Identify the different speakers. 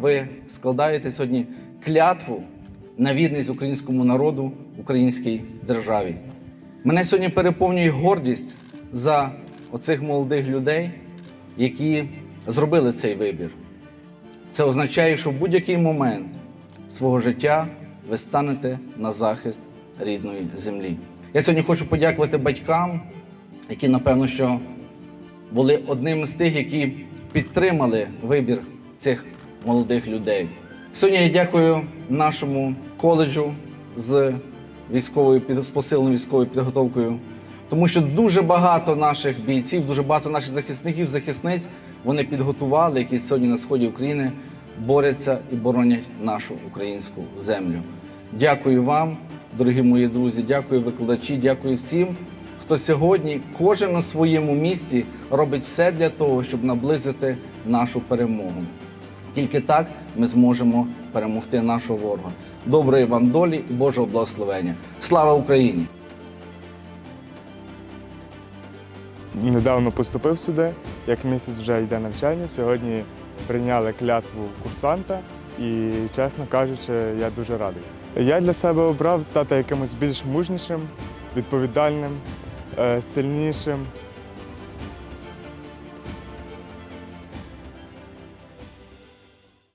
Speaker 1: ви складаєте сьогодні клятву на вірність українському народу, українській державі. Мене сьогодні переповнює гордість за оцих молодих людей, які зробили цей вибір. Це означає, що в будь-який момент свого життя ви станете на захист рідної землі. Я сьогодні хочу подякувати батькам, які, напевно, що були одним з тих, які підтримали вибір цих молодих людей. Сьогодні я дякую нашому коледжу з військовою з посиленою військовою підготовкою, тому що дуже багато наших бійців, дуже багато наших захисників, захисниць вони підготували, які сьогодні на сході України борються і боронять нашу українську землю. Дякую вам, дорогі мої друзі, дякую викладачі, дякую всім, хто сьогодні, кожен на своєму місці, робить все для того, щоб наблизити нашу перемогу. Тільки так ми зможемо перемогти нашого ворога. Доброї вам долі і Божого благословення. Слава Україні!
Speaker 2: Недавно поступив сюди, як місяць вже йде навчання. Сьогодні прийняли клятву курсанта і, чесно кажучи, я дуже радий. Я для себе обрав стати якимось більш мужнішим, відповідальним, е, сильнішим,